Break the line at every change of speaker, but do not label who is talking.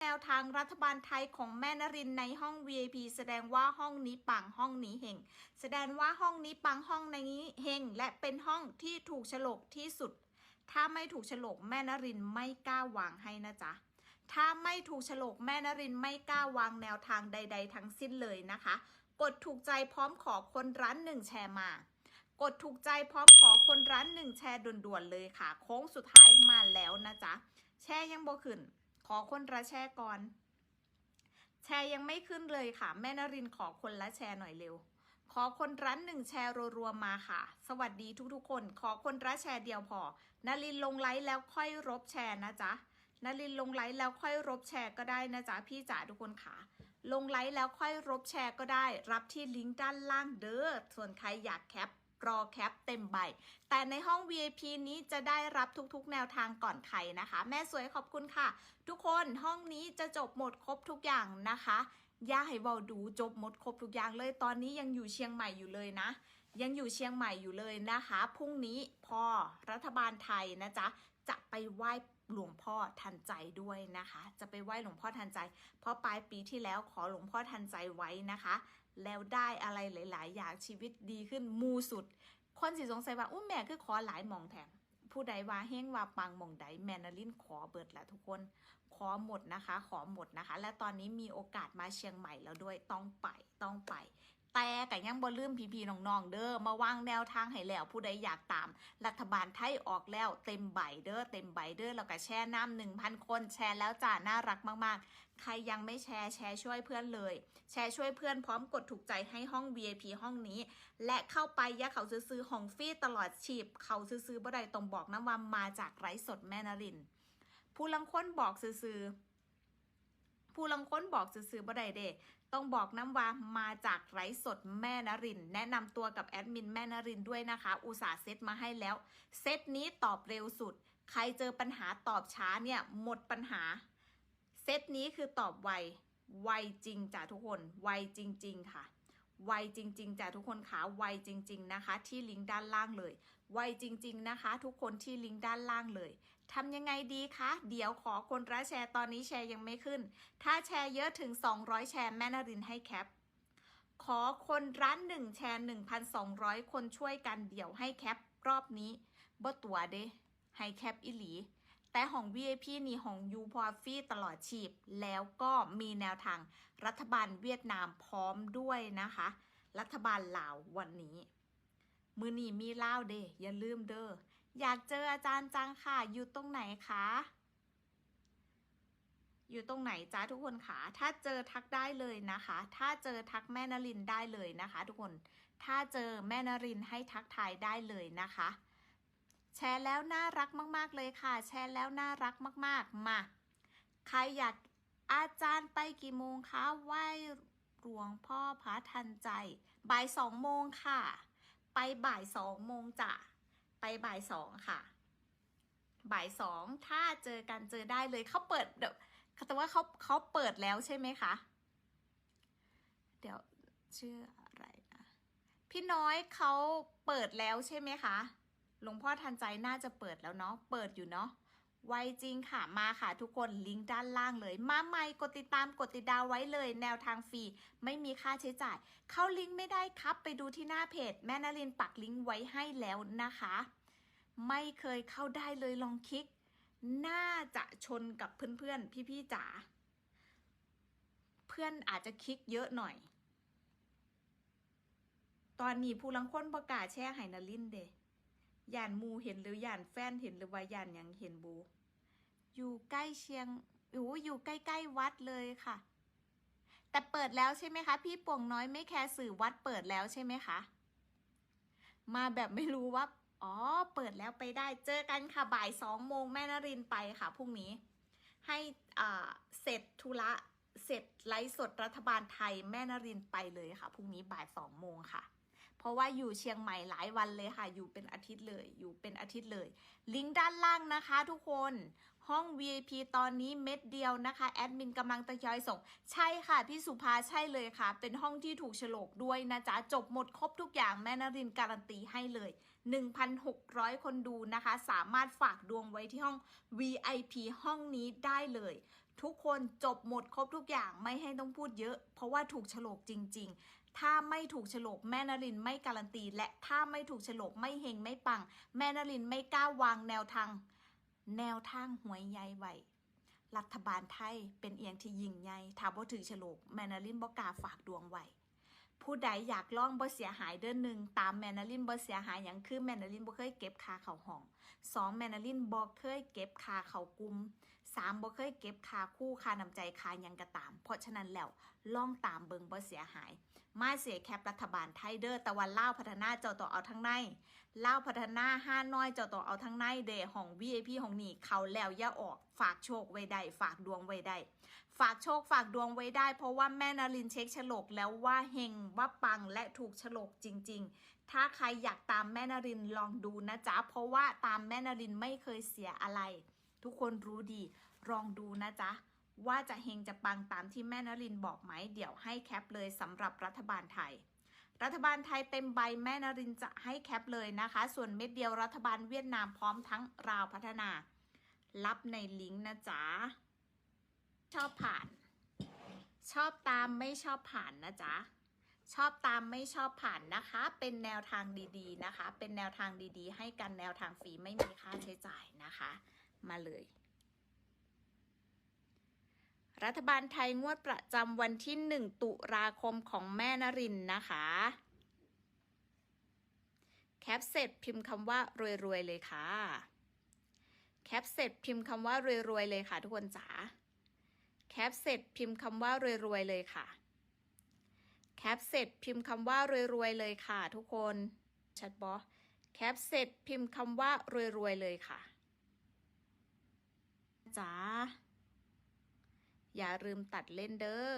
แนวทางรัฐบาลไทยของแม่นรินในห้อง VIP แสดงว่าห้องนี้ปังห้องนี้เฮงแสดงว่าห้องนี้ปังห้องนี้เฮงและเป็นห้องที่ถูกฉลกที่สุด ถ้าไม่ถูกฉลกแม่นรินไม่กล้าวางให้นะจ๊ะถ้าไม่ถูกฉลกแม่นรินไม่กล้าวางแนวทางใด ๆ ทั้งสิ้นเลยนะคะ กดถูกใจพร้อมขอคนร้านหนึ่งแชร์มากดถูกใจพร้อมขอคนร้านหนึ่งแชร์ด่วนๆเลยค่ะ โค้งสุดท้ายมาแล้วนะจ๊ะแชร์ยังบ่ขึ้น อคนละแชร์ก่อน แชร์ยังไม่ขึ้นเลยค่ะ แม่นรินขอคนละแชร์หน่อยเร็ว ขอคนร้นหนึ่งแชร์รัวๆมาค่ะ สวัสดีทุกๆคน ขอคนละแชร์เดียวพอนารินลงไลฟ์แล้วค่อยรบแชร์นะจ๊ะนารินลงไลฟ์แล้วค่อยรบแชร์ก็ได้นะจ๊ะพี่จ๋าทุกคนค่ะ ลงไลฟ์แล้วค่อยรบแชร์ก็ได้ รับที่ลิงก์ด้านล่างเด้อส่วนใครอยากแคป รอแคปเต็มใบ แต่ในห้อง VIP นี้จะได้รับทุกๆ แนวทางก่อนใครนะคะ แม่สวยขอบคุณค่ะ ทุกคนห้องนี้จะจบหมดครบทุกอย่างนะคะย่าให้เบาดูจบหมดครบทุกอย่างเลยตอนนี้ยังอยู่เชียงใหม่อยู่เลยนะ ยังอยู่เชียงใหม่อยู่เลยนะคะพรุ่งนี้พอรัฐบาลไทยนะจ๊ะจะไปไหว้หลวงพ่อทันใจด้วยนะคะ จะไปไหว้หลวงพ่อทันใจ เพราะปลายปีที่แล้วขอหลวงพ่อทันใจไว้นะคะ แล้วได้อะไรหลาย ๆ อย่างชีวิตดีขึ้นมูสุด คนสิสงสัยว่าอุ้มแม่คือขอหลายมองแถมผู้ใดว่าเฮงว่าปังมองใดแมนาลินขอเบิดแหละทุกคนขอหมดนะคะ ขอหมดนะคะ และตอนนี้มีโอกาสมาเชียงใหม่แล้วด้วยต้องไปต้องไป แต่ก็ยังบ่ลืมพี่ๆน้องๆเด้อมาวางแนวทางให้แล้วผู้ใดอยากตาม รัฐบาลไทยออกแล้วเต็มใบเด้อเต็มใบเด้อแล้วก็แชร์น้ำหนึ่งพันคนแชร์แล้วจ้าน่ารักมากๆ ใครยังไม่แชร์แชร์ช่วยเพื่อนเลย แชร์ช่วยเพื่อนพร้อมกดถูกใจให้ห้อง VIP ห้องนี้ และเข้าไปยะเขาซื้อๆของฟรีตลอดชีพ เขาซื้อๆบ่ได้ตรงบอกนะว่ามาจากไร้สดแม่นรินผู้ลังค้นบอกซื้อ ผู้ลังค้นบอกซื้อๆบ่ได้เดต้องบอกน้ำว่ามาจากไร้สดแม่นริน แนะนำตัวกับแอดมินแม่นรินด้วยนะคะ อุตส่าห์เซตมาให้แล้ว เซตนี้ตอบเร็วสุด ใครเจอปัญหาตอบช้าเนี่ยหมดปัญหา เซตนี้คือตอบไว ไวจริงจ้ะทุกคน ไวจริง ๆ ค่ะ ไวจริง ๆจ้ะทุกคนค่ะไวจริง ๆ นะคะ ที่ลิงก์ด้านล่างเลย ไวจริง ๆ นะคะ ทุกคนที่ลิงก์ด้านล่างเลยทำยังไงดีคะ เดี๋ยวขอคนละแชร์ตอนนี้แชร์ยังไม่ขึ้น ถ้าแชร์เยอะถึง 200 แชร์แม่นรินให้แคป ขอคนร้านหนึ่งแชร์ 1,200 คนช่วยกันเดี๋ยวให้แคปรอบนี้บ่ตัวเด้ให้แคปอิหลี แต่ของ VIP นี่ของยูพอฟรีตลอดชีพ แล้วก็มีแนวทางรัฐบาลเวียดนามพร้อมด้วยนะคะ รัฐบาลลาววันนี้ มือนี้มีเล่าเดอย่าลืมเด้ออยากเจออาจารย์จังค่ะ อยู่ตรงไหนคะ อยู่ตรงไหนจ้าทุกคนคะถ้าเจอทักได้เลยนะคะ ถ้าเจอทักแม่นรินได้เลยนะคะ ทุกคน ถ้าเจอแม่นรินให้ทักทายได้เลยนะคะ แชร์แล้วน่ารักมาก ๆ เลยค่ะ แชร์แล้วน่ารักมาก ๆ มา ใครอยากอาจารย์ไปกี่โมงคะไหว้หลวงพ่อพระทันใจบ่ายสองโมงค่ะ บ่ายสองโมงจ้ะไปบ่ายสองค่ะ บ่ายสองถ้าเจอกันเจอได้เลยเขาเปิดเดี๋ยวแต่ว่าเขาเขาเปิดแล้วใช่ไหมคะ เดี๋ยวชื่ออะไรนะพี่น้อยเขาเปิดแล้วใช่ไหมคะหลวงพ่อทันใจน่าจะเปิดแล้วเนาะเปิดอยู่เนาะ ไวจริงค่ะมาค่ะทุกคนลิงก์ด้านล่างเลย มาใหม่กดติดตามกดติดดาวไว้เลย แนวทางฟรีไม่มีค่าใช้จ่าย เข้าลิงก์ไม่ได้ครับไปดูที่หน้าเพจ แม่นารินปักลิงก์ไว้ให้แล้วนะคะ ไม่เคยเข้าได้เลยลองคลิก น่าจะชนกับเพื่อนๆ พี่ๆจ๋าเพื่อนอาจจะคลิกเยอะหน่อย ตอนนี้ผู้ลังคนประกาศแช่ไห้นาลินเด ย่านมูเห็นหรือย่านแฟนเห็นหรือว่าย่านยังเห็นบูอยู่ใกล้เชียงโอ้อยู่ใกล้ๆวัดเลยค่ะ แต่เปิดแล้วใช่ไหมคะ พี่ป่วงน้อยไม่แคร์สื่อวัดเปิดแล้วใช่ไหมคะมาแบบไม่รู้ว่าอ๋อ เปิดแล้วไปได้ เจอกันค่ะ บ่ายสองโมงแม่นรินไปค่ะพรุ่งนี้ ให้อ่าเสร็จธุระเสร็จไลฟ์สดรัฐบาลไทยแม่นรินไปเลยค่ะพรุ่งนี้บ่ายสองโมงค่ะ เพราะว่าอยู่เชียงใหม่หลายวันเลยค่ะ อยู่เป็นอาทิตย์เลย อยู่เป็นอาทิตย์เลย ลิงก์ด้านล่างนะคะทุกคน ห้อง VIP ตอนนี้เม็ดเดียวนะคะ แอดมินกำลังตะยอยส่ง ใช่ค่ะ พี่สุภาใช่เลยค่ะ เป็นห้องที่ถูกฉลกด้วยนะจ๊ะ จบหมดครบทุกอย่างแม่นรินการันตีให้เลย 1,600 คนดูนะคะ สามารถฝากดวงไว้ที่ห้อง VIP ห้องนี้ได้เลย ทุกคนจบหมดครบทุกอย่างไม่ให้ต้องพูดเยอะ เพราะว่าถูกฉลกจริง ๆ ถ้าไม่ถูกฉลกแม่นรินไม่การันตี และถ้าไม่ถูกฉลกไม่เฮงไม่ปัง แม่นรินไม่กล้าวางแนวทาง แนวทางหวยใหญ่ไว้รัฐบาลไทยเป็นเอียงที่ยิ่งใหญ่ถ้าบ่ถือฉลกแมนาลินบ่กล้าฝากดวงไว้ผู้ใดอยากล่องบ่เสียหายเดือนหนึ่งตามแมนาลินบ่เสียหายอย่างคือแมนาลินบ่เคยเก็บคาเขาห้องสองแมนาลินบ่เคยเก็บคาเขากุม สามบ่เคยเก็บค่าคู่ค่านำใจค่ายังก็ตาม เพราะฉะนั้นแล้วล่องตามเบิงบ่เสียหาย มาเสียแคปรัฐบาลไทยเด้อตะวันเล่าพัฒนาเจ้าตัวเอาทั้งในเล่าพัฒนาห้าน้อยเจ้าตัวเอาทั้งในเดของ VIP ของนี่เขาแล้วย่าออก ฝากโชคไว้ได้ฝากดวงไว้ได้ฝากโชคฝากดวงไว้ได้ เพราะว่าแม่นารินเช็คฉลกแล้วว่าเฮงว่าปังและถูกฉลกจริง ๆ ถ้าใครอยากตามแม่นารินลองดูนะจ๊ะเพราะว่าตามแม่นารินไม่เคยเสียอะไร ทุกคนรู้ดี ลองดูนะจ๊ะ ว่าจะเฮงจะปังตามที่แม่นรินบอกไหม เดี๋ยวให้แคปเลยสำหรับรัฐบาลไทย รัฐบาลไทยเต็มใบแม่นรินจะให้แคปเลยนะคะ ส่วนเม็ดเดียวรัฐบาลเวียดนามพร้อมทั้งราวพัฒนา รับในลิงก์นะจ๊ะ ชอบผ่าน ชอบตามไม่ชอบผ่านนะจ๊ะชอบตามไม่ชอบผ่านนะคะ เป็นแนวทางดีๆนะคะ เป็นแนวทางดีๆ ให้กันแนวทางฟรีไม่มีค่าใช้จ่ายนะคะ มาเลย รัฐบาลไทยงวดประจำวันที่ 1 ตุลาคมของแม่นรินนะคะ แคปเสร็จพิมพ์คำว่ารวยๆเลยค่ะ แคปเสร็จพิมพ์คำว่ารวยๆเลยค่ะทุกคนจ๋า แคปเสร็จพิมพ์คำว่ารวยๆเลยค่ะแคปเสร็จพิมพ์คำว่ารวยๆเลยค่ะทุกคนชัดบอแคปเสร็จพิมพ์คำว่ารวยๆเลยค่ะ จ๋าอย่าลืมตัดเล่นเด้อ